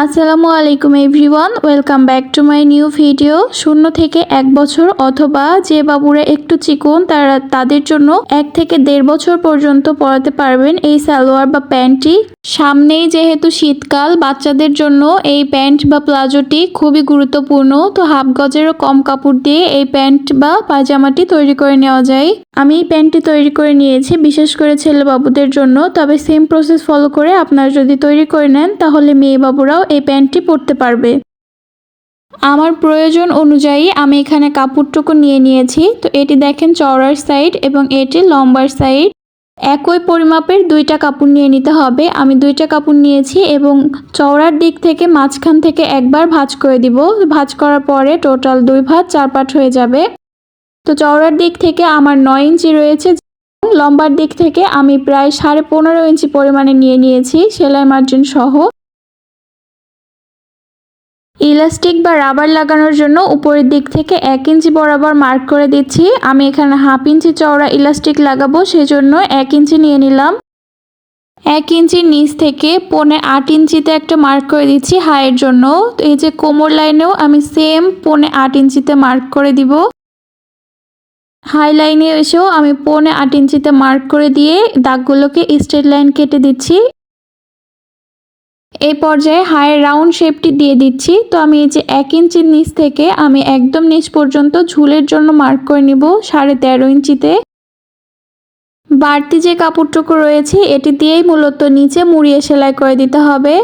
আসসালামু আলাইকুম everyone, welcome back to my new video. শূন্য থেকে এক বছর অথবা যে বাবুরা একটু চিকন, তারা তাদের জন্য এক থেকে দেড় বছর পর্যন্ত পরাতে পারবেন এই সালোয়ার বা প্যান্টটি। সামনেই যেহেতু শীতকাল, বাচ্চাদের জন্য এই প্যান্ট বা প্লাজোটি খুবই গুরুত্বপূর্ণ। তো হাফ গজেরও কম কাপড় দিয়ে এই প্যান্ট বা পায়জামাটি তৈরি করে নেওয়া যায়। আমি এই প্যান্টটি তৈরি করে নিয়েছি, বিশেষ করে ছেলে বাবুদের জন্য। তবে সেম প্রসেস ফলো করে আপনারা যদি তৈরি করে নেন, তাহলে মেয়ে বাবুরাও এই প্যান্টটি পরতে পারবে। আমার প্রয়োজন অনুযায়ী আমি এখানে কাপড়টুকু নিয়ে নিয়েছি। তো এটি দেখেন চওড়ার সাইড এবং এটি লম্বার সাইড একই পরিমাপের দুইটা কাপড় নিয়ে নিতে হবে। আমি দুইটা কাপড় নিয়েছি এবং চওড়ার দিক থেকে মাঝখান থেকে একবার ভাঁজ করে দিব। ভাঁজ করার পরে টোটাল দুই ভাঁজ, চার পাট হয়ে যাবে। তো চওড়ার দিক থেকে আমার নয় ইঞ্চি রয়েছে। লম্বার দিক থেকে আমি প্রায় সাড়ে পনেরো ইঞ্চি পরিমাণে নিয়ে নিয়েছি, সেলাই মার্জিন সহ। ইলাস্টিক বা রাবার লাগানোর জন্য উপরের দিক থেকে এক ইঞ্চি বরাবর মার্ক করে দিচ্ছি। আমি এখানে হাফ ইঞ্চি চওড়া ইলাস্টিক লাগাবো, সেজন্য এক ইঞ্চি নিয়ে নিলাম। এক ইঞ্চির নিচ থেকে পনে আট ইঞ্চিতে একটা মার্ক করে দিচ্ছি হাইয়ের জন্য। তো এই যে কোমর লাইনেও আমি সেম পনে আট ইঞ্চিতে মার্ক করে দিব। হাই লাইনে এসেও আমি পনে আট ইঞ্চিতে মার্ক করে দিয়ে দাগগুলোকে স্ট্রেট লাইন কেটে দিচ্ছি। এই পর্যায়ে হায়ের রাউন্ড শেপটি দিয়ে দিচ্ছি। তো আমি এই যে এক ইঞ্চির নিচ থেকে আমি একদম নিচ পর্যন্ত ঝুলের জন্য মার্ক করে নিব সাড়ে তেরো ইঞ্চিতে। বাড়তি যে কাপড়টুকু রয়েছে, এটি দিয়েই মূলত নিচে মুড়িয়ে সেলাই করে দিতে হবে।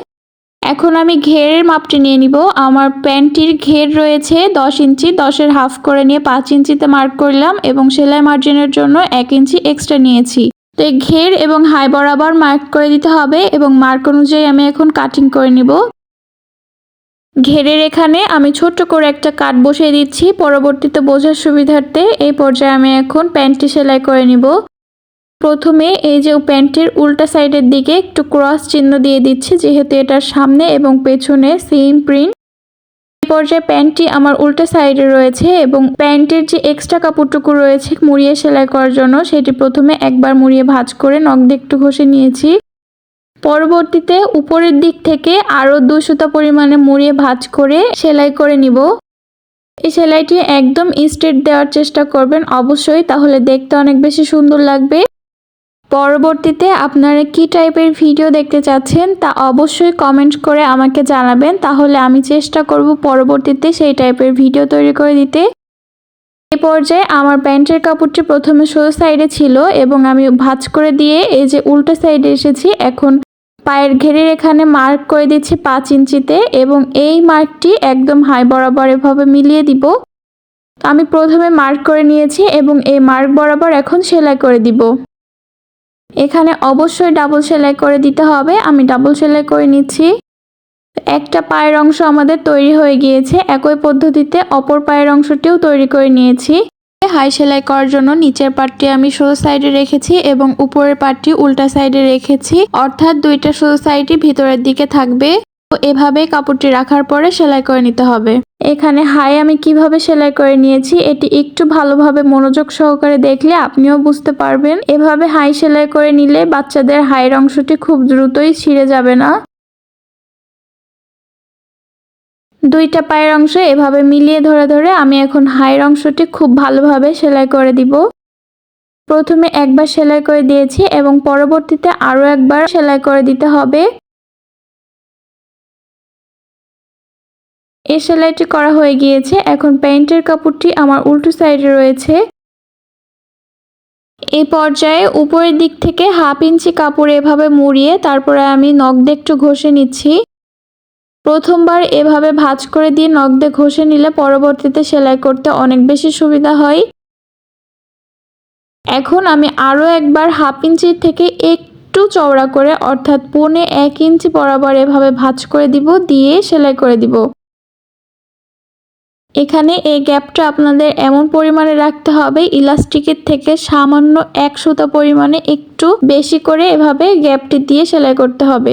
এখন আমি ঘেরের মাপটি নিয়ে নিব। আমার প্যান্টটির ঘের রয়েছে দশ ইঞ্চি, দশের হাফ করে নিয়ে পাঁচ ইঞ্চিতে মার্ক করলাম এবং সেলাই মার্জিনের জন্য এক ইঞ্চি এক্সট্রা নিয়েছি। তো ঘের এবং হাই বরাবর মার্ক করে দিতে হবে এবং মার্ক অনুযায়ী আমি এখন কাটিং করে নিব। ঘেরের এখানে আমি ছোট্ট করে একটা কাট বসিয়ে দিচ্ছি। পরবর্তীতে বোঝার সুবিধার্থে এই পর্যায়ে আমি এখন প্যান্টটি সেলাই করে নিব। প্রথমে এই যে প্যান্টের উল্টা সাইডের দিকে একটু ক্রস চিহ্ন দিয়ে দিচ্ছি, যেহেতু এটার সামনে এবং পেছনে সেম প্রিন্ট। পর্যায়ে প্যান্টটি আমার উল্টো সাইডে রয়েছে এবং প্যান্টের যে এক্সট্রা কাপড়টুকু রয়েছে মুড়িয়ে সেলাই করার জন্য, সেটি প্রথমে একবার মুড়িয়ে ভাজ করে নখ দিয়ে একটু ঘষে নিয়েছি। পরবর্তীতে উপরের দিক থেকে আরও দুশোটা পরিমাণে মুড়িয়ে ভাঁজ করে সেলাই করে নিব। এই সেলাইটি একদম স্ট্রেট দেওয়ার চেষ্টা করবেন অবশ্যই, তাহলে দেখতে অনেক বেশি সুন্দর লাগবে। পরবর্তীতে আপনারা কি টাইপের ভিডিও দেখতে চাচ্ছেন তা অবশ্যই কমেন্ট করে আমাকে জানাবেন। তাহলে আমি চেষ্টা করব পরবর্তীতে সেই টাইপের ভিডিও তৈরি করে দিতে। এ পর্যায়ে আমার প্যান্টের কাপড়টি প্রথমে সোজা সাইডে ছিল এবং আমি ভাঁজ করে দিয়ে এই যে উল্টো সাইডে এসেছি, এখন পায়ের ঘেরের এখানে মার্ক করে দিচ্ছি পাঁচ ইঞ্চিতে এবং এই মার্কটি একদম হাই বরাবর এভাবে মিলিয়ে দিব। আমি প্রথমে মার্ক করে নিয়েছি এবং এই মার্ক বরাবর এখন সেলাই করে দিব। এখানে অবশ্যই ডাবল সেলাই করে দিতে হবে। আমি ডাবল সেলাই করে নিচ্ছি। একটা পায়ের অংশ আমাদের তৈরি হয়ে গিয়েছে। একই পদ্ধতিতে অপর পায়ের অংশটিও তৈরি করে নিয়েছি। হাই সেলাই করার জন্য নিচের পাটটি আমি সোজা সাইডে রেখেছি এবং উপরের পাটটি উল্টা সাইডে রেখেছি। অর্থাৎ দুইটা সোজা সাইডই ভিতরের দিকে থাকবে। তো এভাবে কাপড়টি রাখার পরে সেলাই করে নিতে হবে। এখানে হাই আমি কীভাবে সেলাই করে নিয়েছি, এটি একটু ভালোভাবে মনোযোগ সহকারে দেখলে আপনিও বুঝতে পারবেন। এভাবে হাই সেলাই করে নিলে বাচ্চাদের হাইয়ের অংশটি খুব দ্রুতই ছিঁড়ে যাবে না। দুইটা পায়ের অংশ এভাবে মিলিয়ে ধরে ধরে আমি এখন হাইয়ের অংশটি খুব ভালোভাবে সেলাই করে দিব। প্রথমে একবার সেলাই করে দিয়েছি এবং পরবর্তীতে আরও একবার সেলাই করে দিতে হবে। এই সেলাইটি করা হয়ে গিয়েছে। এখন প্যান্টের কাপড়টি আমার উল্টো সাইডে রয়েছে। এই পর্যায়ে উপরের দিক থেকে হাফ ইঞ্চি কাপড় এভাবে মুড়িয়ে তারপরে আমি নখ দিয়ে একটু ঘষে নিচ্ছি। প্রথমবার এভাবে ভাঁজ করে দিয়ে নখ দিয়ে ঘষে নিলে পরবর্তীতে সেলাই করতে অনেক বেশি সুবিধা হয়। এখন আমি আরও একবার হাফ ইঞ্চির থেকে একটু চওড়া করে, অর্থাৎ পনে এক ইঞ্চি বরাবর এভাবে ভাঁজ করে দিব, দিয়ে সেলাই করে দিব। এখানে এই গ্যাপটা আপনাদের এমন পরিমাণে রাখতে হবে, ইলাস্টিকের থেকে সামান্য এক সুতা পরিমাণে একটু বেশি করে এভাবে গ্যাপটি দিয়ে সেলাই করতে হবে।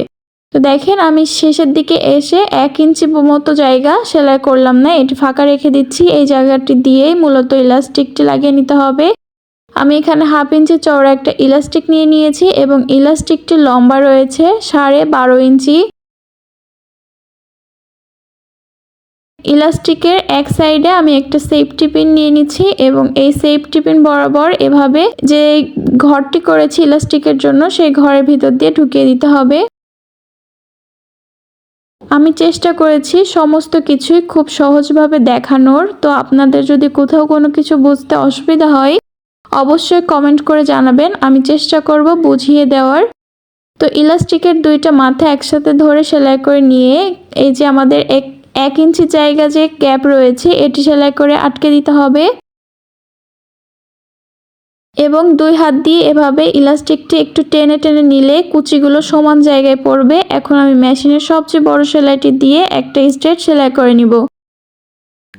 তো দেখেন আমি শেষের দিকে এসে এক ইঞ্চি মতো জায়গা সেলাই করলাম না, এটি ফাঁকা রেখে দিচ্ছি, এই জায়গাটি দিয়েই মূলত ইলাস্টিকটি লাগিয়ে নিতে হবে। আমি এখানে হাফ ইঞ্চি চওড়া একটা ইলাস্টিক নিয়ে নিয়েছি এবং ইলাস্টিকটি লম্বা রয়েছে সাড়ে বারো ইঞ্চি। ইলাস্টিকের এক সাইডে আমি একটা সেফটি পিন নিয়ে নিচ্ছি এবং এই সেফটি পিন বরাবর এভাবে যে ঘরটি করেছি ইলাস্টিকের জন্য সেই ঘরের ভিতর দিয়ে ঢুকিয়ে দিতে হবে। আমি চেষ্টা করেছি সমস্ত কিছুই খুব সহজভাবে দেখানোর। তো আপনাদের যদি কোথাও কোনো কিছু বুঝতে অসুবিধা হয়, অবশ্যই কমেন্ট করে জানাবেন। আমি চেষ্টা করব বুঝিয়ে দেওয়ার। তো ইলাস্টিকের দুইটা মাথা একসাথে ধরে সেলাই করে নিয়ে এই যে আমাদের এক এক ইঞ্চি জায়গা যে গ্যাপ রয়েছে, এটি সেলাই করে আটকে দিতে হবে। এবং দুই হাত দিয়ে এভাবে ইলাস্টিকটি একটু টেনে টেনে নিলে কুচিগুলো সমান জায়গায় পড়বে। এখন আমি মেশিনের সবচেয়ে বড় সেলাইটি দিয়ে একটা স্ট্রেট সেলাই করে নিব।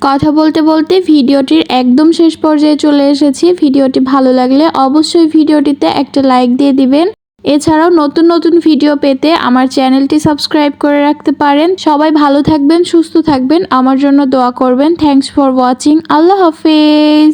কথা বলতে বলতে ভিডিওটির একদম শেষ পর্যায়ে চলে এসেছি। ভিডিওটি ভালো লাগলে অবশ্যই ভিডিওটিতে একটা লাইক দিয়ে দিবেন। এছাড়াও নতুন নতুন ভিডিও পেতে আমার চ্যানেলটি সাবস্ক্রাইব করে রাখতে পারেন। সবাই ভালো থাকবেন, সুস্থ থাকবেন। আমার জন্য দোয়া করবেন। থ্যাংকস ফর ওয়াচিং আল্লাহ হাফেজ।